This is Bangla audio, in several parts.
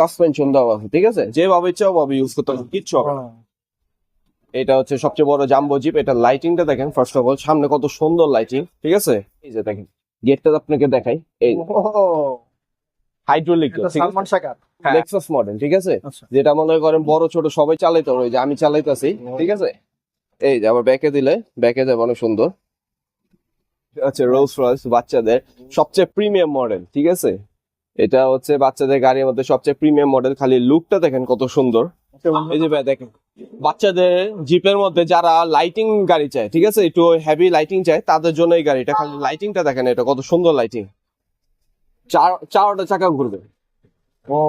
সাসপেনশন দেওয়া আছে ঠিক আছে? যেভাবে ইচ্ছা ওভাবে ইউজ করতে পারবেন কিচ্ছু হবে না। এটা হচ্ছে সবচেয়ে বড় জাম্বো জিপ এটা লাইটিংটা দেখেন ফার্স্ট অফ অল সামনে কত সুন্দর লাইটিং ঠিক আছে? এই যে দেখেন গেটটা আপনাকে দেখাই এই hydraulic Salman Shakar Lexus model ঠিক আছে? আচ্ছা। যেটা মনে করেন বড় ছোট সবাই চালাইতে পারে যে আমি চালাইতেছি ঠিক আছে? এই যে আবার ব্যাকে দিলে ব্যাকে যাবে অনেক সুন্দর। আচ্ছা রোলস রয়েস বাচ্চাদের সবচেয়ে প্রিমিয়াম মডেল ঠিক আছে? এটা হচ্ছে বাচ্চাদের গাড়ির মধ্যে সবচেয়ে প্রিমিয়াম মডেল খালি লুকটা দেখেন কত সুন্দর। এই যে ভাই দেখেন। বাচ্চাদের জিপের মধ্যে যারা লাইটিং গাড়ি চায় ঠিক আছে? একটু হেভি লাইটিং চায় তাদের জন্য এই গাড়িটা খালি লাইটিংটা দেখেন এটা কত সুন্দর লাইটিং চার চারটা চাকা ঘুরবে। ও।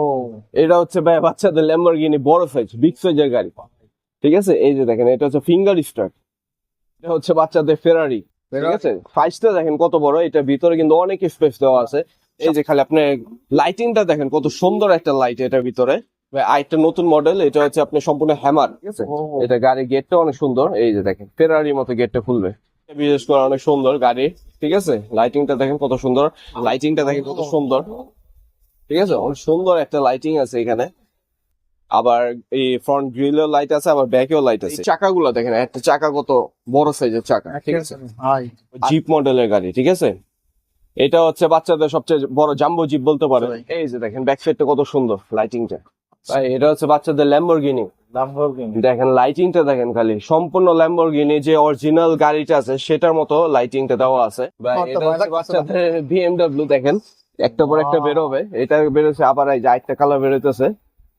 এটা হচ্ছে ভাই বাচ্চাদের ল্যাম্বরগিনি বড় সাইজ বিগ সাইজের গাড়ি। ঠিক আছে? এই যে দেখেন এটা হচ্ছে ফিঙ্গার স্টার্ট এটা হচ্ছে বাচ্চাদের ফেরারি ঠিক আছে? সাইজটা দেখেন কত বড় এটা ভিতরে কিন্তু অনেক স্পেস দেওয়া আছে। এই যে খালি আপনি লাইটিংটা দেখেন কত সুন্দর একটা লাইট এটার ভিতরে। আরেকটা নতুন মডেল এটা হচ্ছে আপনি সম্পূর্ণ হ্যামার ঠিক আছে? ও। এটা গাড়ির গেটটা অনেক সুন্দর। এই যে দেখেন ফেরারির মতো গেটটা খুলবে। বিশেষ করে অনেক সুন্দর গাড়ি ঠিক আছে? লাইটিংটা দেখেন কত সুন্দর। লাইটিংটা দেখেন কত সুন্দর। ঠিক আছে? অনেক সুন্দর একটা লাইটিং আছে এখানে। আবার এই ফ্রন্ট গ্রিলের লাইট আছে আবার ব্যাকেও লাইট আছে। চাকাগুলো দেখেন একটা চাকা কত বড় সাইজের চাকা ঠিক আছে? জিপ মডেলের গাড়ি ঠিক আছে? এটা হচ্ছে বাচ্চাদের সবচেয়ে বড় জাম্বো জিপ বলতে পারে এই যে দেখেন ব্যাক সাইডটা কত সুন্দর লাইটিংটা ভাই এটা হচ্ছে বাচ্চাদের ল্যাম্বরগিনি লাম্বরগিনি দেখেন লাইটিংটা দেখেন খালি। সম্পূর্ণ ল্যাম্বরগিনি যে অরিজিনাল গাড়িটা আছে সেটার মতো লাইটিংটা দেওয়া আছে। ভাই, এটা হচ্ছে বাচ্চাদের বিএমডব্লিউ দেখেন। একটা পর একটা. বেরোবে। এটা বেরোছে আবার এই যে আরেকটা কালার বেরোতেছে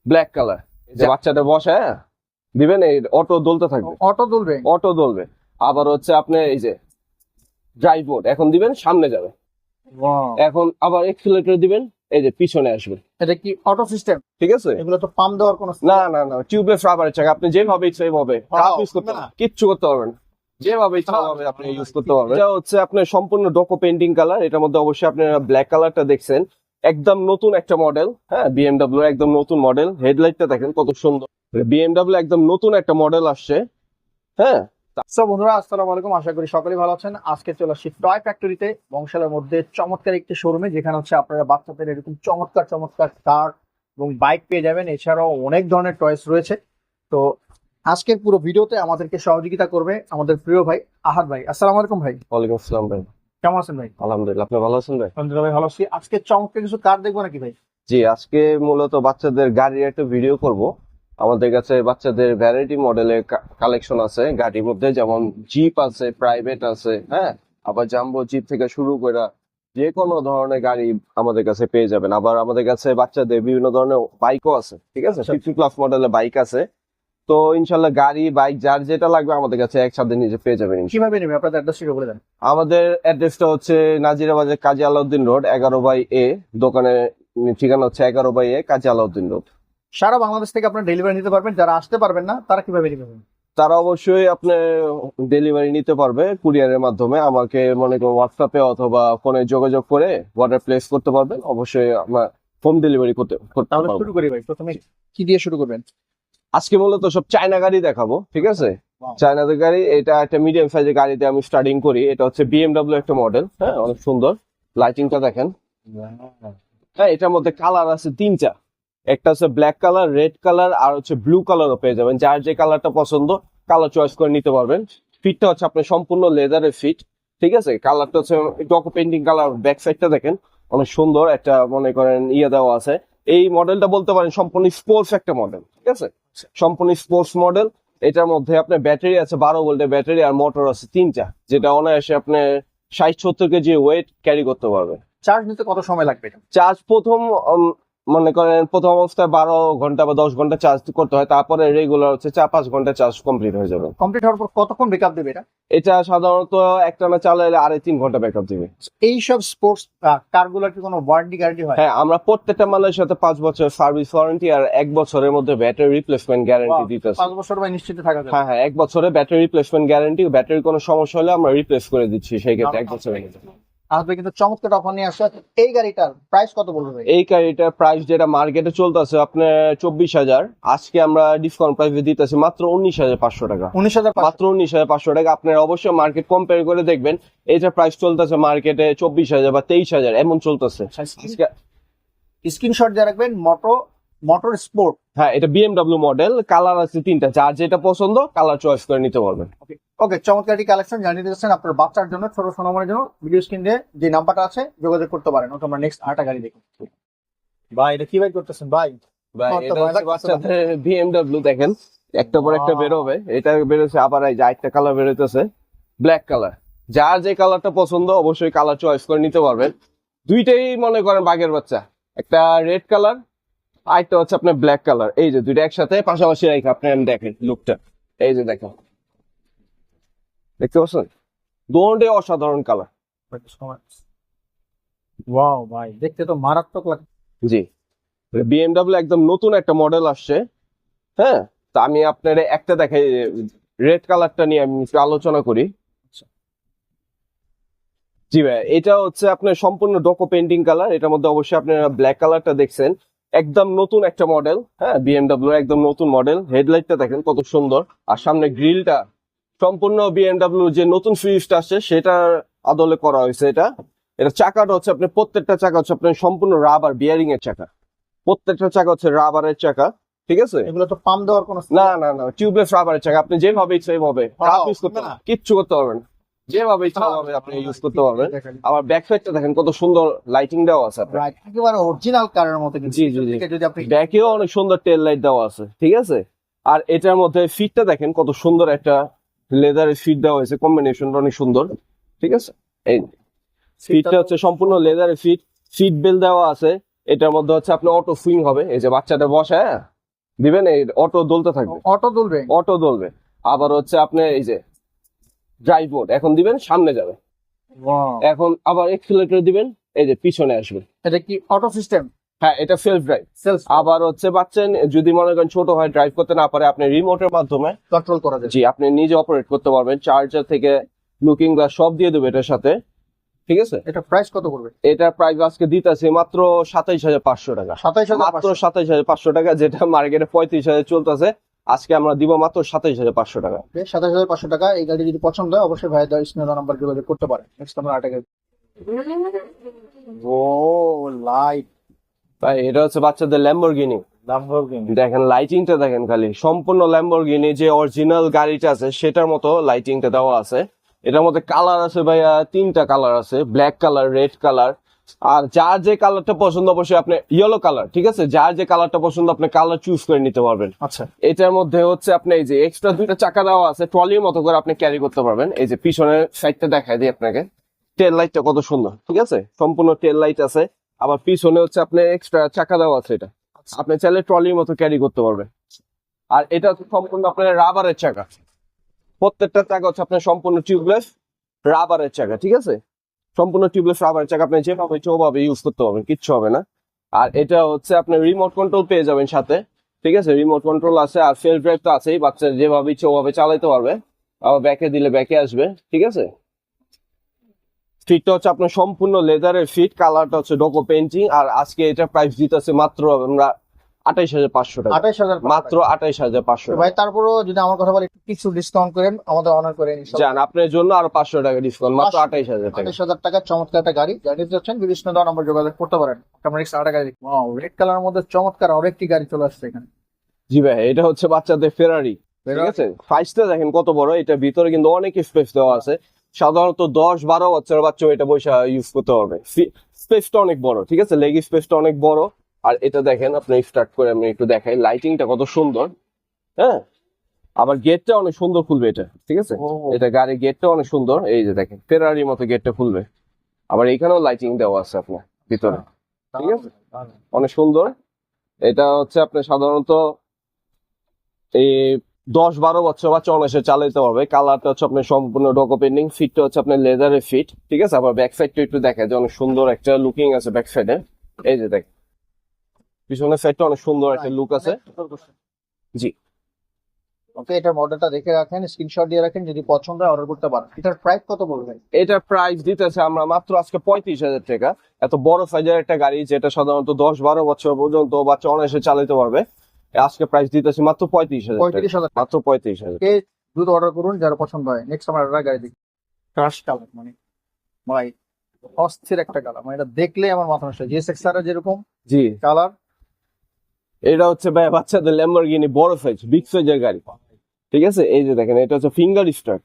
ব্ল্যাক কালার যে বাচ্চাটা বসে হ্যাঁ, দিবেন এই অটো দলতে থাকবে। অটো তুলবে অটো দলবে। আবার হচ্ছে আপনি এই যে ড্রাইভ এখন দিবেন সামনে যাবে। এখন আবার এক্সিলেটর দিবেন এই যে পিছনে আসবে। এটা কি অটো সিস্টেম ঠিক আছে? এগুলো তো পাম্প দেওয়ার কোনো না না না টিউবলেস রাবারের চাকা আপনি যেভাবে ইচ্ছা এইভাবে। হাফ ইউজ করতে কিচ্ছু করতে পারবেন না। যেভাবে ইচ্ছা ভাবে আপনি ইউজ করতে পারবেন। এটা হচ্ছে আপনার সম্পূর্ণ ডকো পেন্টিং কালার এটার মধ্যে অবশ্যই আপনারা ব্ল্যাক কালারটা দেখছেন। একদম নতুন একটা মডেল হ্যাঁ বিএমডব্লিউ একদম নতুন মডেল হেডলাইটটা দেখেন কত সুন্দর। বিএমডব্লিউ একদম নতুন একটা মডেল আসছে হ্যাঁ সো বন্ধুরা আসসালামু আলাইকুম। আশা করি সকলেই ভালো আছেন। আজকে চলে আসছি টয় ফ্যাক্টরিতে। বংশালের মধ্যে চমৎকার একটি শোরুমে যেখানে হচ্ছে আপনারা বাচ্চাদের এরকম চমৎকার চমৎকার কার এবং বাইক পেয়ে যাবেন। এছাড়াও অনেক ধরনের টয়েস রয়েছে। তো আজকের পুরো ভিডিওতে আমাদেরকে সহযোগিতা করবে আমাদের প্রিয় ভাই আহাদ ভাই। আসসালামু আলাইকুম ভাই। ওয়ালাইকুম আসসালাম ভাই। কেমন আছেন ভাই? আলহামদুলিল্লাহ আপনি ভালো আছেন ভাই? আলহামদুলিল্লাহ ভাই ভালো আছি। আজকে চমৎকার কিছু কার দেখব নাকি ভাই? জি আজকে মূলত বাচ্চাদের গাড়ির একটা ভিডিও করব। আমাদের কাছে বাচ্চাদের ভ্যারাইটি মডেলের কালেকশন আছে গাড়ির মধ্যে যেমন জিপ আছে প্রাইভেট আছে হ্যাঁ? আবার জাম্বো জিপ থেকে শুরু করে যে কোনো ধরনের গাড়ি আমাদের কাছে পেয়ে যাবেন। আবার আমাদের কাছে বাচ্চাদের বিভিন্ন ধরনের বাইকও আছে ঠিক আছে। ফিফটি প্লাস মডেলের বাইক আছে। তো ইনশাল্লাহ গাড়ি বাইক যার যেটা লাগবে আমাদের কাছে একসাথে নিজে পেয়ে যাবেন। কীভাবে নেবে? আপনাদের অ্যাড্রেসটা বলে দেন। আমাদের অ্যাড্রেসটা হচ্ছে নাজিরাবাজার কাজী আলাউদ্দিন রোড এগারো বাই এ দোকানের ঠিকানা হচ্ছে এগারো by A Kazi Alauddin road সারা বাংলাদেশ থেকে আপনারা ডেলিভারি নিতে পারবেন। যারা আসতে পারবেন না তারা কীভাবে নেবেন তারা অবশ্যই আপনি ডেলিভারি নিতে পারবে কুরিয়ারের মাধ্যমে। আমাকে মনে করো হোয়াটসঅ্যাপে অথবা ফোনে যোগাযোগ করে অর্ডার প্লেস করতে পারবেন। অবশ্যই আমরা হোম ডেলিভারি করতে করতে তাহলে শুরু করি ভাই। প্রথমে কি দিয়ে শুরু করবেন? আজকে মূলত সব চায়না গাড়ি দেখাবো ঠিক আছে. চায়নাদের গাড়ি এটা একটা মিডিয়াম সাইজের গাড়িতে আমি স্টার্টিং করি। এটা হচ্ছে বিএমডব্লিউ একটা মডেল হ্যাঁ? অনেক সুন্দর। লাইটিংটা দেখেন। হ্যাঁ এটার মধ্যে কালার আছে তিনটা। একটা হচ্ছে ব্ল্যাক কালার রেড কালার আর হচ্ছে ব্লু কালারও পেয়ে যাবেন। যার যে কালারটা পছন্দ কালার চয়েস করে নিতে পারবেন। ফিটটা হচ্ছে আপনার সম্পূর্ণ লেদারের ফিট ঠিক আছে? কালারটা হচ্ছে ডকো পেন্টিং কালার ব্যাক সাইডটা দেখেন অনেক সুন্দর একটা মনে করেন ইয়ে দেওয়া আছে। এই মডেলটা বলতে পারেন সম্পূর্ণ স্পোর্টস একটা মডেল ঠিক আছে? সম্পূর্ণ স্পোর্টস মডেল এটার মধ্যে আপনার ব্যাটারি আছে বারো ভোল্টের ব্যাটারি আর মোটর আছে তিনটা যেটা অনায়াসে আপনার ষাট সত্তর কেজি ওয়েট ক্যারি করতে পারবে চার্জ নিতে কত সময় লাগবে চার্জ প্রথম মনে করেন প্রথম অবস্থায় বারো ঘণ্টা বা দশ ঘণ্টা চার্জ করতে হয় তারপরে রেগুলার হচ্ছে চার পাঁচ ঘণ্টা চার্জ কমপ্লিট হয়ে যাবে। কমপ্লিট হওয়ার পর কতক্ষণ ব্রেকআপ দেবে এটা? এটা সাধারণত একটানা চালালে আড়াই তিন ঘণ্টা ব্যাকআপ দিবে। এই সব স্পোর্টস কারগুলোর কি কোনো ওয়ারেন্টি গ্যারান্টি হয়? হ্যাঁ আমরা প্রত্যেকটা মালের সাথে পাঁচ বছর সার্ভিস ওয়ারেন্টি আর এক বছরের মধ্যে ব্যাটারি রিপ্লেসমেন্ট গ্যারান্টি দিতেছে পাঁচ বছর ভাই নিশ্চিত থাকা যাবে। হ্যাঁ হ্যাঁ এক বছরে ব্যাটারি রিপ্লেসমেন্ট গ্যারান্টি ব্যাটারি কোনো সমস্যা হলে আমরা রিপ্লেস করে দিচ্ছি সেই ক্ষেত্রে এক বছরে ভাই কিন্তু চমৎকার অফার নিয়ে আসছে। এই গাড়িটার প্রাইস কত বলবে এই গাড়িটার প্রাইস যেটা মার্কেটে চলতেছে আপনার চব্বিশ হাজার। আজকে আমরা ডিসকাউন্ট প্রাইসে দিতেছি মাত্র উনিশ হাজার পাঁচশো টাকা। উনিশ হাজার মাত্র উনিশ হাজার পাঁচশো টাকা। আপনারা অবশ্যই মার্কেট কম্পেয়ার করে দেখবেন এটার প্রাইস চলতেছে মার্কেটে চব্বিশ হাজার বা তেইশ হাজার এমন চলতেছে। স্ক্রিনশট দিয়ে রাখবেন মোটো মোটর স্পোর্ট হ্যাঁ এটা বিএমডাব্লিউ মডেল কালার আছে তিনটা যার যেটা পছন্দ কালার চয়েস করে নিতে পারবেন। ওকে চমৎকারী কালেকশন জানিয়ে দিচ্ছেন আপনার বাচ্চার জন্য ছোট সোনামার জন্য। ভিডিও স্ক্রিনে যে নাম্বারটা আছে যোগাযোগ করতে পারেন। ওকে আমরা নেক্সট আটা গাড়ি দেখি। ভাই এটা কি ভাই করতেছেন? ভাই বিএমডাব্লিউ দেখেন। একটা পর একটা বেরোবে এটা বেরোছে আবার এই যে আরেকটা কালার বেরোতেছে ব্ল্যাক কালার যার যে কালারটা পছন্দ অবশ্যই কালার চয়েস করে নিতে পারবেন। দুইটাই মনে করেন বাঘের বাচ্চা। একটা রেড কালার আরেকটা হচ্ছে আপনার ব্ল্যাক কালার এই যে দুইটা একসাথে পাশাপাশি রেখে আপনি দেখেন লুকটা এই যে দেখেন। দেখতে পাচ্ছেন? দুটোই অসাধারণ কালার ওয়াও ভাই দেখতে তো মারাত্মক লাগে। জি। বিএমডাব্লিউ একদম নতুন একটা মডেল আসছে। হ্যাঁ? তো আমি আপনার একটা দেখাই রেড কালারটা নিয়ে আমি আলোচনা করি। জি ভাই এটা হচ্ছে আপনার সম্পূর্ণ ডোকো পেন্টিং কালার এটার মধ্যে অবশ্যই আপনারা ব্ল্যাক কালারটা দেখছেন। একদম নতুন একটা মডেল হ্যাঁ বিএমডাব্লিউ একদম নতুন মডেল হেডলাইটটা দেখেন কত সুন্দর আর সামনে গ্রিলটা সম্পূর্ণ বিএমডাব্লিউ যে নতুন ফ্রিজটা আসছে সেটার আদলে করা হয়েছে এটা এটা চাকাটা হচ্ছে আপনার প্রত্যেকটা চাকা হচ্ছে আপনার সম্পূর্ণ রাবার বিয়ারিং এর চাকা প্রত্যেকটা চাকা হচ্ছে রাবারের চাকা ঠিক আছে এগুলো তো পাম্প দেওয়ার কোনো না না না টিউবলেস রাবারের চাকা আপনি যেভাবে ইচ্ছা এইভাবে। পারবেন কিচ্ছু করতে পারবেন না। যেভাবে ইচ্ছা হবে আপনি ইউজ করতে পারবেন। আবার ব্যাক সাইডটা দেখেন কত সুন্দর লাইটিং দেওয়া আছে রাইট একেবারে অরিজিনাল কারের মতো জি জি জি। যদি আপনি ব্যাকেও অনেক সুন্দর টেল লাইট দেওয়া আছে ঠিক আছে? আর এটার মধ্যে ফিটটা দেখেন কত সুন্দর একটা লেদারের ফিট দেওয়া হয়েছে কম্বিনেশনটা অনেক সুন্দর ঠিক আছে? এই ফিটটা হচ্ছে সম্পূর্ণ লেদারের ফিট সিট বেল দেওয়া আছে এটার মধ্যে হচ্ছে আপনার অটো সুইং হবে এই যে বাচ্চাটা বসায় দিবেন এই অটো দোলতে থাকবে। অটো তুলবে অটো দোলবে। আবার হচ্ছে আপনি এই যে ড্রাইভ মোড এখন দিবেন সামনে যাবে। এখন আবার এক্সিলেটর দিবেন এই যে পিছনে আসবে। এটা কি অটো সিস্টেম হ্যাঁ এটা সেলফ ড্রাইভ আবার হচ্ছে বাচ্চা যদি মনে করেন ছোট হয় ড্রাইভ করতে না পারে আপনি রিমোটের মাধ্যমে কন্ট্রোল করা যায় জি আপনি নিজে অপারেট করতে পারবেন। চার্জার থেকে লুকিং গ্লাস সব দিয়ে দেবে এটার সাথে। ঠিক আছে? এটা প্রাইস কত করবে? এটা প্রাইস আজকে দিতেছে মাত্র সাতাইশ হাজার পাঁচশো টাকা। সাতাইশ মাত্র সাতাইশ হাজার পাঁচশো টাকা যেটা মার্কেটে পঁয়ত্রিশ হাজার চলতেছে। আজকে আমরা দিব মাত্র সাতাইশ হাজার পাঁচশো টাকা। সাতাশ হাজার পাঁচশো টাকা। এই গাড়ি যদি পছন্দ হয় অবশ্যই ভাই স্ক্রিনে নাম্বার যোগাযোগ করতে পারে নেক্সট আমরা আরেকটা ও লাইট তাই এটা হচ্ছে বাচ্চাদের ল্যাম্বরগিনি দেখেন লাইটিংটা দেখেন খালি। সম্পূর্ণ ল্যাম্বরগিনি যে অরিজিনাল গাড়িটা আছে সেটার মতো লাইটিংটা দেওয়া আছে। এটার মধ্যে কালার আছে ভাইয়া তিনটা কালার আছে। ব্ল্যাক কালার রেড কালার আর যার যে কালারটা পছন্দ অবশ্যই আপনি ইয়েলো কালার ঠিক আছে? যার যে কালারটা পছন্দ আপনি কালার চুজ করে নিতে পারবেন। আচ্ছা। এটার মধ্যে হচ্ছে আপনি এই যে এক্সট্রা দুইটা চাকা দেওয়া আছে ট্রলির মতো করে আপনি ক্যারি করতে পারবেন। এই যে পিছনের সাইডটা দেখায় দিই আপনাকে। টেল লাইটটা কত সুন্দর ঠিক আছে? সম্পূর্ণ টেল লাইট আছে। আবার পিছনে হচ্ছে আপনি এক্সট্রা চাকা দেওয়া আছে এটা। আপনি চাইলে ট্রলির মতো ক্যারি করতে পারবেন। আর এটা হচ্ছে সম্পূর্ণ আপনার রাবারের চাকা। প্রত্যেকটা চাকা হচ্ছে আপনার সম্পূর্ণ টিউবলেস রাবারের চাকা ঠিক আছে? সম্পূর্ণ টিউবলেস রাবারের চাকা আপনি যেভাবে ইচ্ছে ইউজ করতে পারবেন কিচ্ছু হবে না। আর এটা হচ্ছে আপনি রিমোট কন্ট্রোল পেয়ে যাবেন সাথে, ঠিক আছে? রিমোট কন্ট্রোল আছে আর সেলফ ড্রাইভ তো আছেই, বাচ্চা যেভাবে ইচ্ছে ওভাবে চালাইতে পারবে, আবার ব্যাকে দিলে ব্যাকে আসবে, ঠিক আছে? ফিটটা হচ্ছে আপনার সম্পূর্ণ লেদারের ফিট কালারটা হচ্ছে ডোকো পেন্টিং আর আজকে এটা প্রাইস দিতেছে মাত্র আমরা আঠাইশ হাজার পাঁচশো টাকা। আঠাইশ হাজার মাত্র আঠাইশ হাজার পাঁচশো ভাই তারপরও যদি আমার কথা বলি কিছু ডিসকাউন্ট করেন আমাদের অনার করেন যান আপনার জন্য আরও পাঁচশো টাকা ডিসকাউন্ট মাত্র আঠাইশ হাজার টাকা। আঠাইশ হাজার টাকার চমৎকার একটা গাড়ি। গাড়ি যাচ্ছেন বিভিন্ন দেওয়া নাম্বার যোগাযোগ করতে পারেন। আমরা নেক্সট আরেকটা গাড়ি রেড কালারের মধ্যে চমৎকার আরেকটি গাড়ি চলে আসছে এখানে। জি ভাই এটা হচ্ছে বাচ্চাদের ফেরারি ঠিক আছে? ফাইসটা দেখেন কত বড় এটা ভিতরে কিন্তু অনেক স্পেস দেওয়া আছে। সাধারণত দশ বারো বছর বাচ্চা এটা বসে ইউজ করতে পারবে। স্পেসটা অনেক বড় ঠিক আছে? লেগ স্পেসটা অনেক বড়। আর এটা দেখেন আপনি স্টার্ট করে আমি একটু দেখাই। লাইটিংটা কত সুন্দর। হ্যাঁ? আবার গেটটা অনেক সুন্দর খুলবে এটা ঠিক আছে? এটা গাড়ির গেটটা অনেক সুন্দর। এই যে দেখেন ফেরারির মতো গেটটা খুলবে। আবার এখানেও লাইটিং দেওয়া আছে আপনার ভিতরে। ঠিক আছে? অনেক সুন্দর। এটা হচ্ছে আপনি সাধারণত এই দশ বারো বছর বাচ্চা অনায়াসে চালাতে পারবে কালারটা হচ্ছে আপনার সম্পূর্ণ ডোকো পেন্টিং ফিটটা হচ্ছে আপনার লেদারের ফিট ঠিক আছে? আবার ব্যাক সাইডটা একটু দেখা যায় অনেক সুন্দর একটা লুকিং আছে ব্যাক সাইডে এই যে দেখ পিছনের সাইডটা অনেক সুন্দর একটা লুক আছে। জি। ওকে এটার মডেলটা দেখে রাখেন স্ক্রিনশট দিয়ে রাখেন যদি পছন্দ হয় অর্ডার করতে পারেন। এটার প্রাইস কত বলবেন এটার প্রাইস দিতেছে আমরা মাত্র আজকে পঁয়ত্রিশ হাজার টাকা। এত বড় সাইজের একটা গাড়ি যেটা সাধারণত দশ বারো বছর পর্যন্ত বাচ্চা অনায়াসে চালাতে পারবে আজকে প্রাইস দিতেছে মাত্র পঁয়ত্রিশ হাজার টাকা। পঁয়ত্রিশ হাজার মাত্র পঁয়ত্রিশ হাজার দ্রুত অর্ডার করুন যারা পছন্দ হয়। নেক্সট আমার আরেকটা গাড়ি দেখি। ক্রাশ কালার মানে ভাই অস্থির একটা কালার মানে এটা দেখলে আমার মাথা নষ্ট জিএস এক্স আর যেরকম জি। কালার এটা হচ্ছে ভাই বাচ্চাদের ল্যাম্বরগিনি বড় সাইজ বিগ সাইজের গাড়ি। ঠিক আছে? এই যে দেখেন এটা হচ্ছে ফিঙ্গার স্টার্ট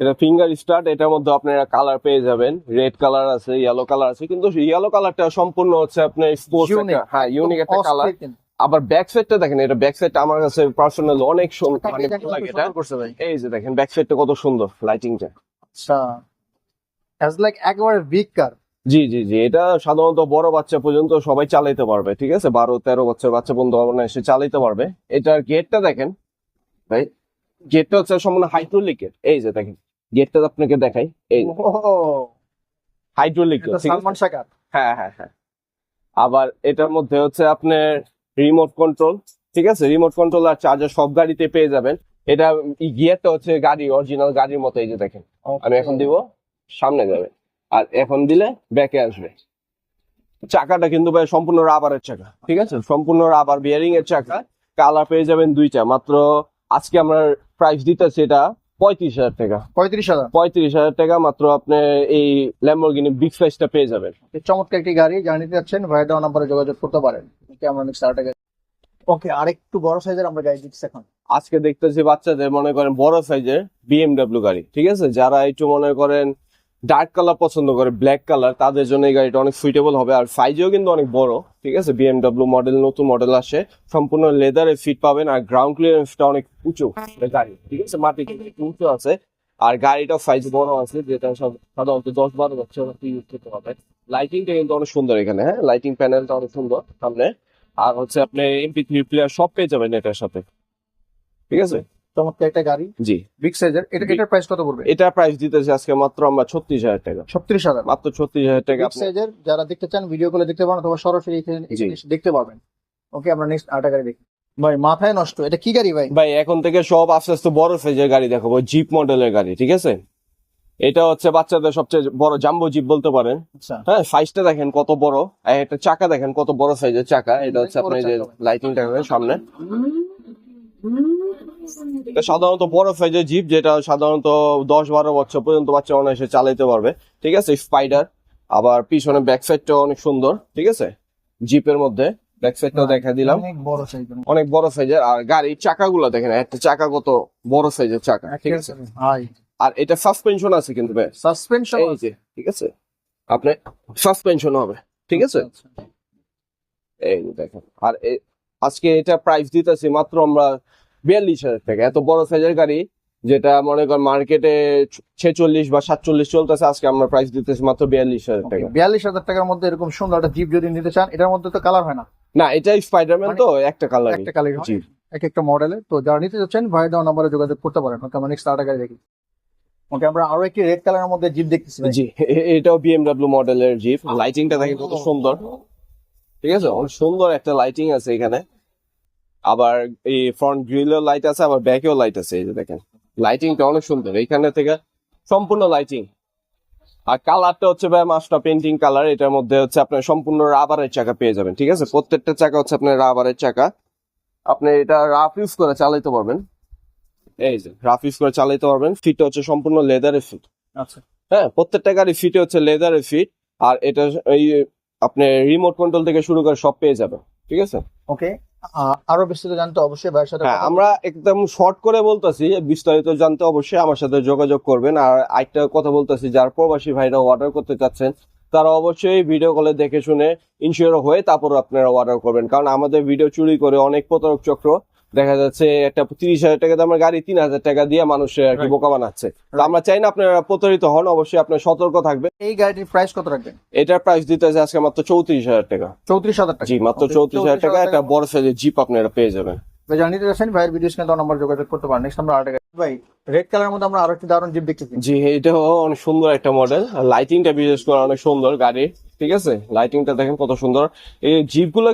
এটা ফিঙ্গার স্টার্ট এটার মধ্যে আপনারা কালার পেয়ে যাবেন। রেড কালার আছে ইয়েলো কালার আছে কিন্তু ইয়েলো কালারটা সম্পূর্ণ হচ্ছে আপনার স্পোর্টস হ্যাঁ ইউনিক একটা কালার আবার ব্যাক সাইডটা দেখেন এটা ব্যাক সাইডটা আমার কাছে পার্সোনাল অনেক সুন্দর মানে সুন্দর এই যে দেখেন ব্যাক সাইডটা কত সুন্দর লাইটিংটা আচ্ছা। অ্যাজ লাইক একেবারে বিগ কার জি জি জি। এটা সাধারণত বড় বাচ্চা পর্যন্ত সবাই চালাইতে পারবে ঠিক আছে? বারো তেরো বছর বাচ্চা পর্যন্ত এসে চালাইতে পারবে। এটার গেটটা দেখেন ভাই। গেটটা হচ্ছে সম্পূর্ণ হাইড্রোলিক গেট এই যে দেখেন গেটটা আপনাকে দেখাই। এই হাইড্রোলিক সালমান শাকার হ্যাঁ হ্যাঁ হ্যাঁ। আবার এটার মধ্যে হচ্ছে আপনার রিমোট কন্ট্রোল ঠিক আছে? রিমোট কন্ট্রোল আর চার্জার সব গাড়িতে পেয়ে যাবেন। এটা গিয়ারটা হচ্ছে গাড়ি অরিজিনাল গাড়ির মতো এই যে দেখেন। আমি এখন দিব সামনে যাবে। আর এখন দিলে ব্যাকে আসবে। চাকাটা কিন্তু ভাই সম্পূর্ণ রাবারের চাকা ঠিক আছে? সম্পূর্ণ রাবার বিয়ারিং এর চাকা। কালার পেয়ে যাবেন দুইটা মাত্র আজকে আমরা প্রাইস দিতেছি এটা পঁয়ত্রিশ হাজার টাকা। পঁয়ত্রিশ হাজার। পঁয়ত্রিশ হাজার টাকা মাত্র আপনি এই ল্যাম্বরগিনি বিগ সাইজটা পেয়ে যাবেন। চমৎকার একটি গাড়ি জানিয়ে যাচ্ছেন ভাইয়া দেওয়া নাম্বারে যোগাযোগ করতে পারেন। আমরা নেক্সট আরেকটা ওকে আরেকটু বড় সাইজের আমরা গাড়ি দিচ্ছি এখন। আজকে দেখতেছি বাচ্চাদের মনে করেন বড় সাইজের বিএমডাব্লিউ গাড়ি ঠিক আছে? যারা একটু মনে করেন ডার্ক কালার পছন্দ করে ব্ল্যাক কালার তাদের জন্য এই গাড়িটা অনেক সুইটেবল হবে। আর সাইজেও কিন্তু অনেক বড়, ঠিক আছে? বিএমডাব্লিউ মডেল নতুন মডেল আসে। সম্পূর্ণ লেদারে ফিট পাবেন আর গ্রাউন্ড ক্লিয়ারেন্সটা অনেক উঁচু গাড়ি, ঠিক আছে? মাটি উঁচু আছে। আর গাড়িটা সাইজ বড় আছে, যেটা সাধারণত দশ বারো বছর ইউজ করতে হবে লাইটিংটা কিন্তু অনেক সুন্দর এখানে হ্যাঁ? লাইটিং প্যানেলটা অনেক সুন্দর সামনে। আর হচ্ছে আপনি এমপি থ্রি প্লেয়ার সব পেয়ে যাবেন এটার সাথে, ঠিক আছে? চমৎকার একটা গাড়ি। জি। বিগ সাইজের এটা এটার প্রাইস কত পড়বে? এটা প্রাইস দিতেছে আজকে মাত্র আমরা ছত্রিশ হাজার টাকা। ছত্রিশ হাজার। মাত্র ছত্রিশ হাজার টাকা বিগ সাইজের যারা দেখতে চান ভিডিও করে দেখতে পারেন অথবা সরাসরি এখানে দেখতে পারবেন। ওকে আমরা নেক্সট আরেকটা গাড়ি দেখি। ভাই মাথায় নষ্ট। এটা কি গাড়ি ভাই? ভাই এখন থেকে সব আস্তে আস্তে বড় সাইজের গাড়ি দেখাবো। জিপ মডেলের গাড়ি ঠিক আছে? এটা হচ্ছে বাচ্চাদের সবচেয়ে বড় জাম্বো জিপ বলতে পারেন। আচ্ছা। হ্যাঁ সাইজটা দেখেন কত বড়। একটা চাকা দেখেন কত বড় সাইজের চাকা। এটা হচ্ছে আপনি যে ভাই। লাইটিংটা সামনে। এটা সাধারণত বড় সাইজের জিপ যেটা সাধারণত দশ বারো বছর পর্যন্ত বাচ্চা অনায়াসে চালাইতে পারবে। ঠিক আছে? স্পাইডার আবার পিছনে ব্যাক সাইডটা অনেক সুন্দর। ঠিক আছে? জিপের মধ্যে ব্যাক সাইডটাও দেখা দিলাম। অনেক বড় সাইজের অনেক বড় সাইজের আর গাড়ির চাকাগুলো দেখেন একটা চাকা কত বড় সাইজের চাকা। ঠিক আছে? আর এটা সাসপেনশন আছে কিন্তু ভাই। সাসপেনশন যে ঠিক আছে? আপনি সাসপেনশন হবে। ঠিক আছে? আচ্ছা, এই দেখেন। আর আজকে এটা প্রাইস দিতেছি মাত্র আমরা বিয়াল্লিশ হাজার টাকা এত বড় সাইজের গাড়ি যেটা মনে করেন মার্কেটে ছেচল্লিশ বা সাতচল্লিশ চলতেছে আজকে আমরা প্রাইস দিতেছি মাত্র বিয়াল্লিশ হাজার টাকা বিয়াল্লিশ হাজার টাকার মধ্যে এরকম সুন্দর একটা জিপ যদি নিতে চান এটার মধ্যে তো কালার হয় না না এটা স্পাইডারম্যান মানে তো একটা কালার একটা কালার এক একটা মডেলে তো যারা নিতে চাচ্ছেন ভাই দেওয়া নাম্বারে যোগাযোগ করতে পারেন ওকে আমরা নেক্সট আরেকটা গাড়ি দেখি ওকে আমরা আরও একটি রেড কালারের মধ্যে জিপ দেখতেছি জি এটাও বিএমডাব্লিউ মডেলের জিপ লাইটিংটা দেখেন কত সুন্দর ঠিক আছে অনেক সুন্দর একটা লাইটিং আছে এখানে আবার এই ফ্রন্ট গ্রিলেও লাইট আছে আবার ব্যাকেও লাইট আছে এই যে দেখেন। লাইটিংটা অনেক সুন্দর। এখানে থেকে সম্পূর্ণ লাইটিং আর কালারটা হচ্ছে ভাই মাস্টার পেন্টিং কালার এটার মধ্যে হচ্ছে আপনার সম্পূর্ণ রাবারের চাকা পেয়ে যাবেন ঠিক আছে? প্রত্যেকটা চাকা হচ্ছে আপনার রাবারের চাকা। আপনি এটা রাফ ইউজ করে চালাইতে পারবেন। এই যে রাফ ইউজ করে চালাইতে পারবেন। ফিটটা হচ্ছে সম্পূর্ণ লেদারের ফিট আচ্ছা। হ্যাঁ প্রত্যেকটা গাড়ি ফিটে হচ্ছে লেদারের ফিট আর এটা এই আপনি রিমোট কন্ট্রোল থেকে শুরু করে সব পেয়ে যাবেন ঠিক আছে? ওকে আরও বিস্তারিত জানতে অবশ্যই ভাইয়ের সাথে হ্যাঁ আমরা একদম শর্ট করে বলতেছি বিস্তারিত জানতে অবশ্যই আমার সাথে যোগাযোগ করবেন। আর আরেকটা কথা বলতেছি যার প্রবাসী ভাইরা অর্ডার করতে চাচ্ছেন তারা অবশ্যই ভিডিও কলে দেখে শুনে ইনশিওর হয়ে তারপর আপনারা অর্ডার করবেন। কারণ আমাদের ভিডিও চুরি করে অনেক প্রতারক চক্র দেখা যাচ্ছে একটা তিরিশ হাজার টাকা দামের গাড়ি তিন হাজার টাকা দিয়ে মানুষের আর কি বোকা বানাচ্ছে। তো আমরা চাই না আপনারা প্রতারিত হন অবশ্যই আপনার সতর্ক থাকবে এই গাড়িটির প্রাইস কত রাখবেন? এটার প্রাইস দিতে আছে আজকে মাত্র চৌত্রিশ হাজার টাকা। চৌত্রিশ হাজার টাকা। জি মাত্র চৌত্রিশ হাজার টাকা একটা বড় সাইজের জিপ আপনারা পেয়ে যাবেন। ভাই যারা নিতে চাচ্ছেন ভাইয়ের ভিডিও স্ক্রিনে নাম্বার যোগাযোগ করতে পারেন। নেক্সট আমরা আরেকটা ভাই রেড কালারের মধ্যে আমরা আরও একটি দারুণ জিপ দেখতেছি জি এটাও অনেক সুন্দর একটা মডেল লাইটিংটা বিশেষ করে অনেক সুন্দর গাড়ি ঠিক আছে? লাইটিংটা দেখেন কত সুন্দর। এই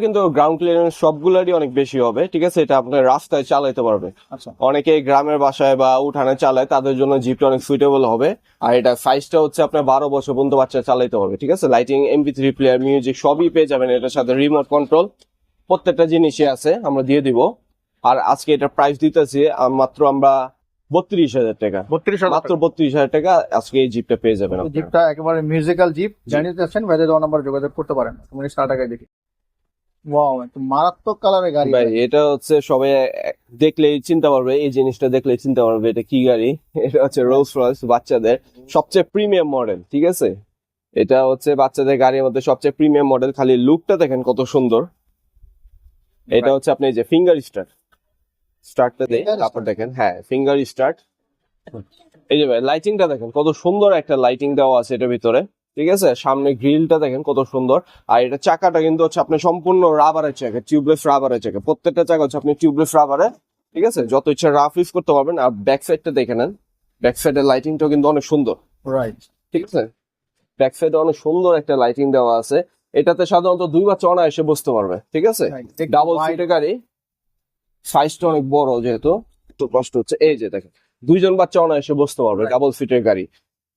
কিন্তু গ্রাউন্ড ক্লিয়ারেন্স সবগুলোরই অনেক বেশি হবে ঠিক আছে? এটা আপনার রাস্তায় চালাইতে পারবে। আচ্ছা। অনেকে গ্রামের বাসায় বা উঠানে চালায় তাদের জন্য জিপটা অনেক সুইটেবল হবে। আর এটা সাইজটা হচ্ছে আপনার বারো বছর পর্যন্ত বাচ্চা চালাইতে পারবে ঠিক আছে? Lighting MP three player music সবই পেয়ে যাবেন এটার সাথে রিমোট কন্ট্রোল প্রত্যেকটা জিনিসই আছে আমরা দিয়ে দিব। আর আজকে এটা প্রাইস দিতেছি মাত্র আমরা বত্রিশ হাজার টাকা। বত্রিশ মাত্র বত্রিশ হাজার টাকা আজকে এই জিপটা পেয়ে যাবেন জিপটা একেবারে মিউজিক্যাল জিপ জানিয়ে যাচ্ছেন ভাইদের দেওয়া নাম্বার যোগাযোগ করতে পারেন। উনিশ টাকায় দেখি। মারাত্মক কালারের গাড়ি। ভাই এটা হচ্ছে সবাই দেখলেই চিন্তা পারবে এই জিনিসটা দেখলেই চিন্তা পারবে এটা কি গাড়ি। এটা হচ্ছে রোলস রয়েস বাচ্চাদের সবচেয়ে প্রিমিয়াম মডেল ঠিক আছে? এটা হচ্ছে বাচ্চাদের গাড়ির মধ্যে সবচেয়ে প্রিমিয়াম মডেল খালি লুকটা দেখেন কত সুন্দর। এটা হচ্ছে আপনি যে ফিঙ্গার স্টার্ট স্টার্টটা দেই তারপর দেখেন হ্যাঁ ফিঙ্গার স্টার্ট এই যে ভাই লাইটিংটা দেখেন কত সুন্দর একটা লাইটিং দেওয়া আছে এটার ভিতরে ঠিক আছে? সামনে গ্রিলটা দেখেন কত সুন্দর। আর এটা চাকাটা কিন্তু হচ্ছে আপনি সম্পূর্ণ রাবারের চাকা টিউবলেস রাবারের চাকা। প্রত্যেকটা চাকা হচ্ছে আপনি টিউবলেস রাবারে ঠিক আছে? যত ইচ্ছা রাফ ইউজ করতে পারবেন। আর ব্যাক সাইডটা দেখে নেন। ব্যাক সাইডের লাইটিংটাও কিন্তু অনেক সুন্দর। রাইট ঠিক আছে? ব্যাক সাইডে অনেক সুন্দর একটা লাইটিং দেওয়া আছে। এটাতে সাধারণত দুই বাচ্চা অনায়াসে বসতে পারবে ঠিক আছে? ডাবল সিটের গাড়ি। সাইজটা অনেক বড় যেহেতু একটু কষ্ট হচ্ছে। এই যে দেখেন দুইজন বাচ্চা অনায়াসে বসতে পারবে ডাবল সিটের গাড়ি।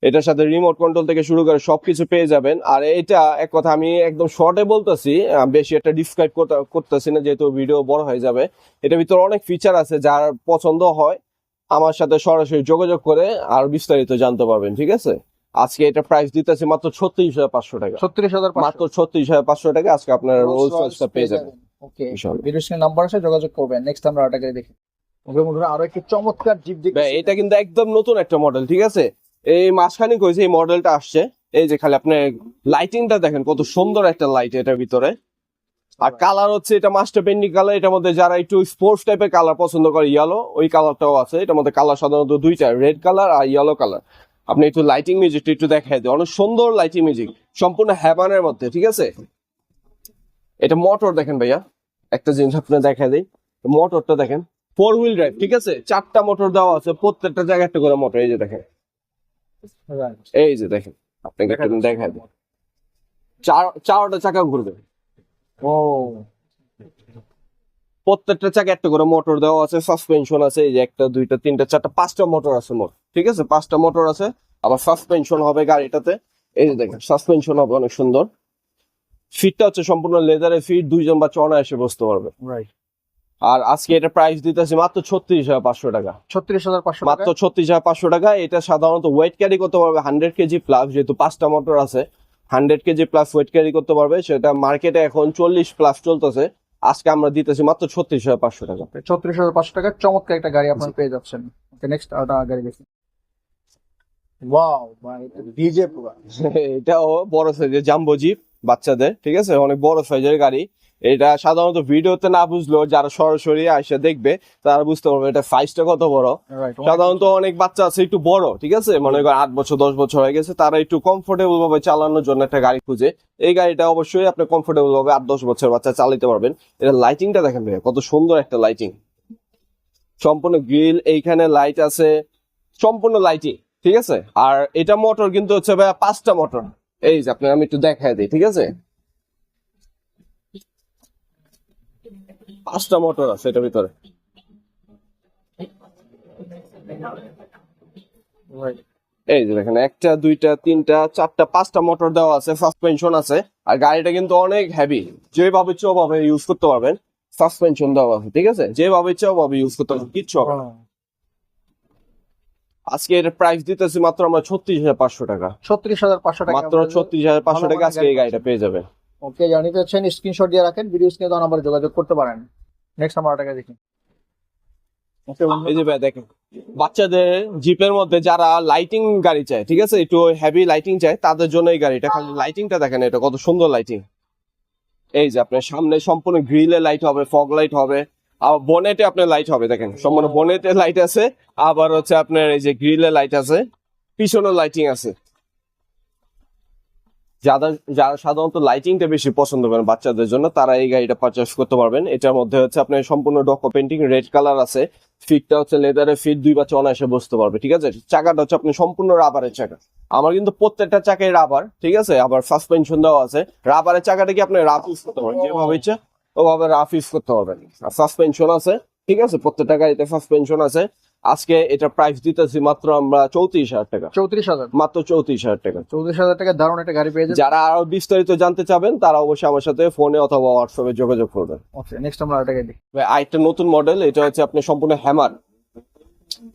এটার সাথে রিমোট কন্ট্রোল থেকে শুরু করে সবকিছু পেয়ে যাবেন। আর এটা এক কথা আমি একদম শর্টে বলতেছি বেশি একটা ডিসক্রাইব করতেছি না যেহেতু ভিডিও বড় হয়ে যাবে। এটার ভিতরে অনেক ফিচার আছে যার পছন্দ হয় আমার সাথে সরাসরি যোগাযোগ করে আর বিস্তারিত জানতে পারবেন ঠিক আছে? আজকে এটা প্রাইস দিতেছি মাত্র ছত্রিশ হাজার পাঁচশো টাকা। ছত্রিশ হাজার মাত্র ছত্রিশ হাজার পাঁচশো টাকা আজকে আপনার রোলস পেয়ে যাবেন। ওকে ভিডিও স্ক্রিন নাম্বার আছে যোগাযোগ করবেন। নেক্সট আমরা দেখি। ওকে বন্ধুরা আরও একটি চমৎকার জিপ দেখি এটা কিন্তু একদম নতুন একটা মডেল ঠিক আছে? এই মাসখানিক হয়েছে এই মডেলটা আসছে। এই যে খালি আপনি লাইটিংটা দেখেন কত সুন্দর একটা লাইট এটার ভিতরে। আর কালার হচ্ছে এটা মাস্টার পেন্ডিং কালার এটার মধ্যে যারা একটু স্পোর্টস টাইপের কালার পছন্দ করে ইয়েলো ওই কালারটাও আছে। এটার মধ্যে কালার সাধারণত দুইটা রেড কালার আর ইয়েলো কালার আপনি একটু লাইটিং মিউজিকটা একটু দেখাই দেয় অনেক সুন্দর লাইটিং মিউজিক সম্পূর্ণ হ্যাবানের মধ্যে ঠিক আছে? এটা মোটর দেখেন ভাইয়া। একটা জিনিস আপনি দেখা দিই। মোটরটা দেখেন ফোর হুইল ড্রাইভ ঠিক আছে? চারটা মোটর দেওয়া আছে প্রত্যেকটা জায়গায় একটা করে মোটর এই যে দেখেন। এই যে দেখেন আপনাকে একটু দেখাই দিই। চার চারটা চাকা ঘুরবে। ও। প্রত্যেকটা চাকা একটা করে মোটর দেওয়া আছে সাসপেনশন আছে এই যে একটা দুইটা তিনটা চারটা পাঁচটা মোটর আছে মোট ঠিক আছে? পাঁচটা মোটর আছে আবার সাসপেনশন হবে গাড়িটাতে। এই যে দেখেন সাসপেনশন হবে অনেক সুন্দর। ফিটটা হচ্ছে সম্পূর্ণ লেদারের ফিট দুইজন বা চড়া এসে বসতে পারবে। আর আজকে এটা প্রাইস দিতেছি মাত্র ছত্রিশ হাজার পাঁচশো টাকা। ছত্রিশ হাজার পাঁচশো মাত্র ছত্রিশ হাজার পাঁচশো টাকা এটা সাধারণত ওয়েট ক্যারি করতে পারবে হান্ড্রেড কেজি প্লাস যেহেতু পাঁচটা মোটর আছে hundred KG plus weight carry করতে পারবে সেটা মার্কেটে এখন চল্লিশ প্লাস চলতেছে। আজকে আমরা দিতেছি মাত্র ছত্রিশ হাজার পাঁচশো টাকা। ছত্রিশ হাজার পাঁচশো টাকা চমৎকার একটা গাড়ি আপনারা পেয়ে যাচ্ছেন। নেক্সট গাড়ি দেখি। ওয়াও ভাই ডিজে পুরো এটাও বড় সাইজের জাম্বো জিপ বাচ্চাদের ঠিক আছে? অনেক বড় সাইজের গাড়ি। এটা সাধারণত ভিডিওতে না বুঝলেও যারা সরাসরি আসে দেখবে তারা বুঝতে পারবে এটা সাইজটা কত বড়। সাধারণত অনেক বাচ্চা আছে একটু বড় ঠিক আছে? মনে করেন আট বছর দশ বছর হয়ে গেছে তারা একটু কমফোর্টেবল ভাবে চালানোর জন্য একটা গাড়ি খুঁজে। এই গাড়িটা অবশ্যই আপনি কমফোর্টেবল ভাবে আট দশ বছর বাচ্চা চালাতে পারবেন। এটা লাইটিংটা দেখেন ভাইয়া কত সুন্দর একটা লাইটিং সম্পূর্ণ গ্রিল এইখানে লাইট আছে। সম্পূর্ণ লাইটিং ঠিক আছে? আর এটা মোটর কিন্তু হচ্ছে ভাইয়া পাঁচটা মোটর এই যে আপনার আমি একটু দেখাই দিই ঠিক আছে? পাঁচটা মোটর আছে এটার ভিতরে। এই যে দেখেন একটা দুইটা তিনটা চারটা পাঁচটা মোটর দেওয়া আছে সাসপেনশন আছে আর গাড়িটা কিন্তু অনেক হেভি যেভাবে ইচ্ছে ওভাবে ইউজ করতে পারবেন সাসপেনশন দেওয়া আছে ঠিক আছে? যেভাবে ইচ্ছে ওভাবে ইউজ করতে পারবেন কিচ্ছু হবে। আজকে এর প্রাইস দিতেছি মাত্র আমরা ছত্রিশ হাজার পাঁচশো টাকা। ছত্রিশ হাজার পাঁচশো টাকা মাত্র ছত্রিশ হাজার পাঁচশো টাকা আজকে এই গাড়িটা পেয়ে যাবেন। ওকে জানিয়ে যাচ্ছেন স্ক্রিনশট দিয়ে রাখেন ভিডিও স্ক্রিনে তো নাম্বারে যোগাযোগ করতে পারেন। নেক্সট আমরা আরেকটা দেখি। এই যে ভাই দেখেন বাচ্চাদের জিপের মধ্যে যারা লাইটিং গাড়ি চায় ঠিক আছে? একটু হেভি লাইটিং চায় তাদের জন্য এই গাড়িটা খালি লাইটিংটা দেখেন এটা কত সুন্দর লাইটিং এই যে আপনার সামনে সম্পূর্ণ গ্রিলে লাইট হবে ফগ লাইট হবে। আবার বনেটে আপনার লাইট হবে, দেখেন। সম্পূর্ণ বনেটে লাইট আছে, আবার হচ্ছে আপনার এই যে গ্রিলে লাইট আছে পিছনে লাইটিং আছে। যারা যারা সাধারণত লাইটিংটা বেশি পছন্দ করেন বাচ্চাদের জন্য, তারা এই গাড়িটা পারচেস করতে পারবেন। এটার মধ্যে হচ্ছে আপনার সম্পূর্ণ ডকো পেন্টিং রেড কালার আছে। ফিটটা হচ্ছে লেদারের ফিট দুই বাচ্চা অনায়াসে বসতে পারবে, ঠিক আছে? চাকাটা হচ্ছে আপনি সম্পূর্ণ রাবারের চাকা। আমার কিন্তু প্রত্যেকটা চাকায় রাবার ঠিক আছে? আবার সাসপেনশন দেওয়া আছে। রাবারের চাকাটা কি আপনি রাফ ইউজ করতে পারবেন যেভাবে ইচ্ছা ওভাবে রাফ ইউজ করতে পারবেন আর সাসপেনশন আছে ঠিক আছে? প্রত্যেকটা গাড়িতে সাসপেনশন আছে। আজকে এটা প্রাইস দিতেছি মাত্র আমরা চৌত্রিশ হাজার টাকা। চৌত্রিশ হাজার? মাত্র চৌত্রিশ হাজার টাকা। চৌত্রিশ হাজার টাকা দারুণ একটা গাড়ি পেয়ে যাবেন যারা আরও বিস্তারিত জানতে চাবেন তারা অবশ্যই আমার সাথে ফোনে অথবা হোয়াটসঅ্যাপে যোগাযোগ করবেন। ওকে নেক্সট আমরা আরেকটা গাড়ি দেখি। ভাই, আরেকটা নতুন মডেল এটা হচ্ছে আপনি সম্পূর্ণ হ্যামার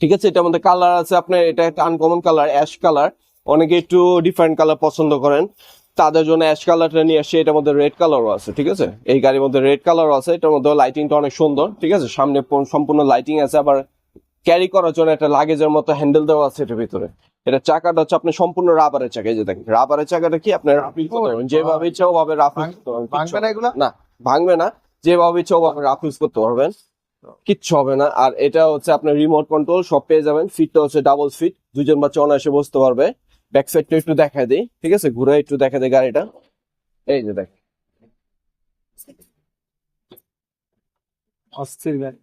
ঠিক আছে? এটার মধ্যে কালার আছে আপনার এটা একটা আনকমন কালার অ্যাশ কালার অনেকে একটু ডিফারেন্ট কালার পছন্দ করেন। তাদের জন্য অ্যাশ কালারটা নিয়ে আসছে এটার মধ্যে রেড কালারও আছে ঠিক আছে? এই গাড়ির মধ্যে রেড কালারও আছে এটার মধ্যে লাইটিংটা অনেক সুন্দর ঠিক আছে? সামনে সম্পূর্ণ লাইটিং আছে আবার ক্যারি করার জন্য একটা লাগেজের মতো হ্যান্ডেল দেওয়া আছে এটার ভিতরে। এটা চাকাটা হচ্ছে আপনি সম্পূর্ণ রাবারের চাকা এই যে দেখেন রাবারের চাকাটা কি আপনার যেভাবে ইচ্ছা ওভাবে রাফিল করতে পারবেন ভাঙবে না এগুলা? না ভাঙবে না যেভাবে ইচ্ছা ওভাবে রাফ ইউজ করতে পারবেন কিচ্ছু হবে না। আর এটা হচ্ছে আপনার রিমোট কন্ট্রোল সব পেয়ে যাবেন ফিটটা হচ্ছে ডাবল ফিট দুজন বাচ্চা অনায়াসে বসতে পারবে। ব্যাক সাইডটা একটু দেখা দিই ঠিক আছে? ঘুরে একটু দেখা দিই গাড়িটা। এই যে দেখ। অস্থির গাড়ি।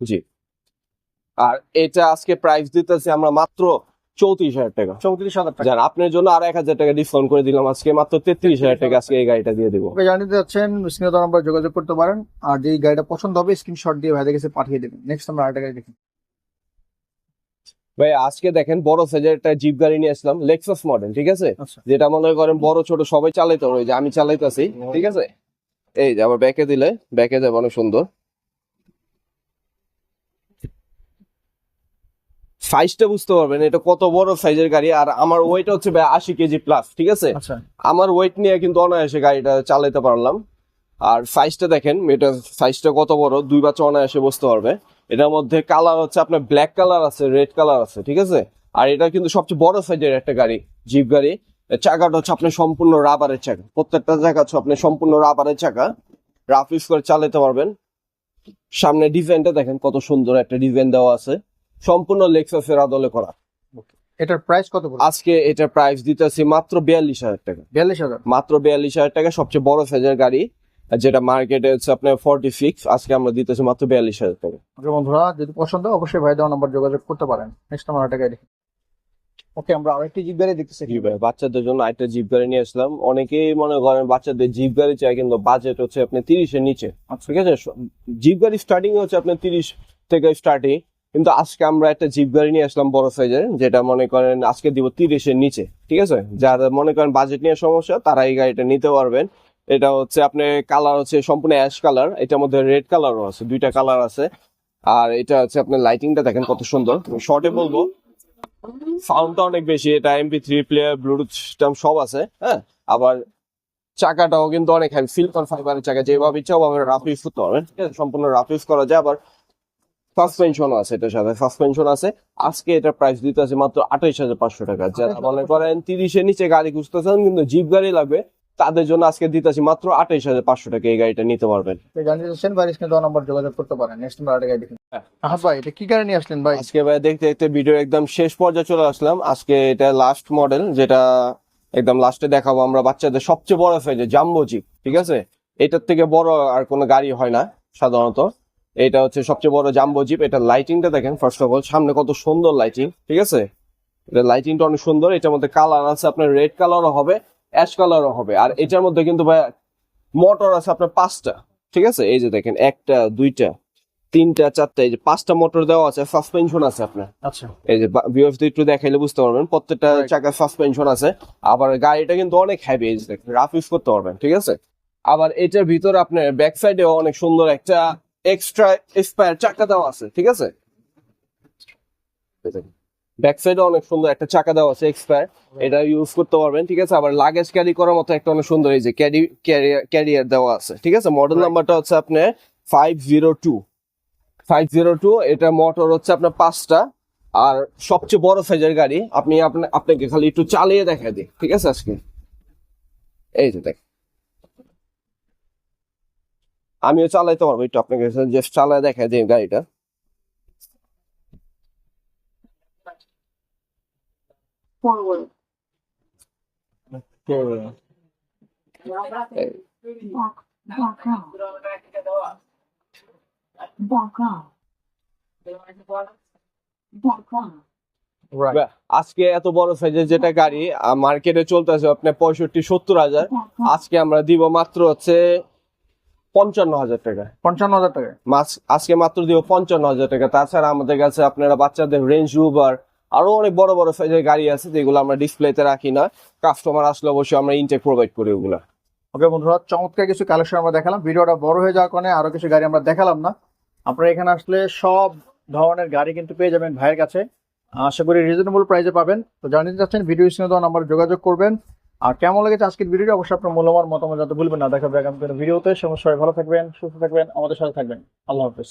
জি। আর এটা আজকে প্রাইস দিতেছি আমরা মাত্র চৌত্রিশ হাজার টাকা। চৌত্রিশ হাজার টাকা। আপনার জন্য আর এক হাজার টাকা ডিসকাউন্ট করে দিলাম আজকে মাত্র তেত্রিশ হাজার টাকা আজকে এই গাড়িটা দিয়ে দেবো। জানিয়ে যাচ্ছেন স্ক্রিনে নাম্বার যোগাযোগ করতে পারেন। আর যেই গাড়িটা পছন্দ হবে স্ক্রিনশট দিয়ে ভাইদের কাছে পাঠিয়ে দেবেন। নেক্সট আমরা আরেকটা গাড়ি দেখি। ভাই আজকে দেখেন বড় সাইজের একটা জিপ গাড়ি নিয়ে আসলাম লেক্সাস মডেল ঠিক আছে? আচ্ছা। যেটা মনে করেন বড় ছোট সবাই চালাইতে পারবে আমি চালাইতেছি ঠিক আছে? এই যে আবার ব্যাকে দিলে ব্যাকে যাবে অনেক সুন্দর। সাইজটা বুঝতে পারবেন এটা কত বড় সাইজের গাড়ি আর আমার ওয়েট হচ্ছে ভাই আশি কেজি প্লাস ঠিক আছে? আচ্ছা। আমার ওয়েট নিয়ে কিন্তু অনায়াসে গাড়িটা চালাইতে পারলাম। আর সাইজটা দেখেন এটা সাইজটা কত বড়? দুই বা বাচ্চা অনায়াসে বসতে পারবে। এটার মধ্যে কালার হচ্ছে আপনার ব্ল্যাক কালার আছে রেড কালার আছে ঠিক আছে? আর এটা কিন্তু সবচেয়ে বড় সাইজের একটা গাড়ি জিপ গাড়ি। চাকাটা হচ্ছে আপনার সম্পূর্ণ রাবারের চাকা। প্রত্যেকটা চাকা হচ্ছে আপনি সম্পূর্ণ রাবারের চাকা। রাফ ইউজ করে চালাতে পারবেন। সামনে ডিজাইনটা দেখেন কত সুন্দর একটা ডিজাইন দেওয়া আছে। সম্পূর্ণ লেক্সাসের আদলে করা। এটার প্রাইস কত আজকে এটার প্রাইস দিতেছি মাত্র বিয়াল্লিশ হাজার টাকা। বিয়াল্লিশ হাজার। মাত্র বিয়াল্লিশ হাজার টাকা সবচেয়ে বড় সাইজের গাড়ি। যেটা মার্কেটে হচ্ছে আপনার ফর্টি সিক্স আজকে আমরা দিতেছি মাত্র বিয়াল্লিশ হাজার টাকা। বন্ধুরা যদি পছন্দ অবশ্যই ভাই দেওয়া নাম্বার যোগাযোগ করতে পারেন। নেক্সট আমরা আরেকটা গাড়ি দেখি। ওকে আমরা আরেকটি জিপ গাড়ি দেখতেছি। জি ভাই বাচ্চাদের জন্য একটা জিপ গাড়ি নিয়ে আসলাম। অনেকেই মনে করেন বাচ্চাদের জিপ গাড়ি চাই কিন্তু বাজেট হচ্ছে আপনার তিরিশের নিচে। ঠিক আছে? জিপ গাড়ি স্টার্টিং হচ্ছে আপনার তিরিশ থেকে স্টার্টিং কিন্তু আজকে আমরা একটা জিপ গাড়ি নিয়ে আসলাম বড় সাইজের যেটা মনে করেন আজকে দিব তিরিশের নিচে। ঠিক আছে? যারা মনে করেন বাজেট নিয়ে সমস্যা তারা এই গাড়িটা নিতে পারবেন। এটা হচ্ছে আপনার কালার হচ্ছে সম্পূর্ণ অ্যাশ কালার এটার মধ্যে রেড কালারও আছে, দুইটা কালার আছে। আর এটা হচ্ছে আপনার লাইটিংটা দেখেন কত সুন্দর। শর্টে বলব সাউন্ডটা অনেক বেশি, এটা এমপি থ্রি প্লেয়ার ব্লুটুথ সব আছে হ্যাঁ? আবার চাকাটাও কিন্তু অনেক হ্যাভি সিলিকন ফাইবারের চাকা, যেভাবে ইচ্ছা ওভাবে রাফ ইউজ করতে পারবেন, ঠিক আছে? সম্পূর্ণ রাফ ইউজ করা যায়। আবার সাসপেনশনও আছে এটার সাথে সাসপেনশন আছে। আজকে এটা প্রাইস দিতে আছে মাত্র আঠাইশ হাজার পাঁচশো টাকা। যারা মনে করেন তিরিশের নিচে গাড়ি খুঁজতেছেন, কিন্তু জিপ গাড়ি লাগবে তাদের জন্য আজকে দিতেছি মাত্র আঠাইশ হাজার পাঁচশো টাকা এই গাড়িটা নিতে পারবেন। ভাই স্ক্রিনে দেওয়া নাম্বার যোগাযোগ করতে পারেন। নেক্সট গাড়ি হ্যাঁ। ভাই এটা কি গাড়ি নিয়ে আসলেন ভাই? আজকে ভাই দেখতে দেখতে ভিডিও একদম শেষ পর্যায়ে চলে আসলাম। আজকে এটা লাস্ট মডেল যেটা একদম লাস্টে দেখাবো আমরা বাচ্চাদের সবচেয়ে বড় সাইজে জাম্বো জিপ ঠিক আছে? এটার থেকে বড় আর কোনো গাড়ি হয় না সাধারণত। এটা হচ্ছে সবচেয়ে বড় জাম্বো জিপ এটা লাইটিংটা দেখেন ফার্স্ট অফ অল সামনে কত সুন্দর লাইটিং ঠিক আছে? এটা লাইটিংটা অনেক সুন্দর এটার মধ্যে কালার আছে আপনার রেড কালারও হবে। অ্যাশ কালারও হবে। আর এটার মধ্যে কিন্তু ভাই মোটর আছে আপনার পাঁচটা ঠিক আছে? এই যে দেখেন একটা দুইটা তিনটা চারটা এই যে পাঁচটা মোটর দেওয়া আছে সাসপেনশন আছে আপনার। আচ্ছা। এই যে ভিউএফ একটু দেখাইলে বুঝতে পারবেন প্রত্যেকটা. চাকার সাসপেনশন আছে। আবার গাড়িটা কিন্তু অনেক হ্যাভি এই যে দেখেন রাফ ইউজ করতে পারবেন ঠিক আছে? আবার এটার ভিতর আপনার ব্যাক সাইডেও অনেক সুন্দর একটা এক্সট্রা স্পায়ার চাকা দেওয়া আছে ঠিক আছে? ব্যাক সাইডে অনেক সুন্দর একটা চাকা দেওয়া আছে এক্সপায়ার এটা ইউজ করতে পারবেন ঠিক আছে? আবার লাগেজ ক্যারি করার মতো একটা অনেক সুন্দর এই যে ক্যারি ক্যারিয়ার দেওয়া আছে ঠিক আছে? মডেল. নাম্বারটা হচ্ছে আপনার five zero two five zero two এটা মোটর হচ্ছে আপনার পাঁচটা। আর সবচেয়ে বড় সাইজের গাড়ি আপনি আপনাকে খালি একটু চালিয়ে দেখা দিই ঠিক আছে আজকে? এই যে দেখ। আমিও চালাইতে পারব একটু আপনাকে জাস্ট চালায় দেখা দিই গাড়িটা। বাহ, আজকে এত বড় সাইজের যেটা গাড়ি মার্কেটে চলতেছে আপনার পঁয়ষট্টি সত্তর হাজার। আজকে আমরা দিব মাত্র হচ্ছে পঞ্চান্ন হাজার টাকা। পঞ্চান্ন হাজার টাকা। মাস আজকে মাত্র দিব পঞ্চান্ন হাজার টাকা। তাছাড়া আমাদের কাছে আপনারা বাচ্চাদের রেঞ্জ রুভার আরও অনেক বড় বড় সাইজের গাড়ি আছে যেগুলো আমরা ডিসপ্লেতে রাখি না। কাস্টমার আসলে অবশ্যই আমরা ইনটেক প্রোভাইড করি ওগুলা। ওকে বন্ধুরা, চমৎকার কিছু কালেকশন আমরা দেখালাম। ভিডিওটা বড় হয়ে যাওয়ার কারণে আরও কিছু গাড়ি আমরা দেখালাম না। আপনারা এখানে আসলে সব ধরনের গাড়ি কিন্তু পেয়ে যাবেন ভাইয়ের কাছে। আশা করি রিজনেবল প্রাইসে পাবেন। তো জানিয়ে চাচ্ছেন ভিডিও স্ক্রিনে দেওয়া নাম্বারে যোগাযোগ করবেন। আর কেমন লেগেছে আজকের ভিডিওটি অবশ্যই আপনার মূল্যবান মতামত যাতে ভুলবেন না। দেখা দেখাবে আগামী ভিডিওতে সমস্যা ভালো থাকবেন, সুস্থ থাকবেন, আমাদের সাথে থাকবেন। আল্লাহ হাফিজ।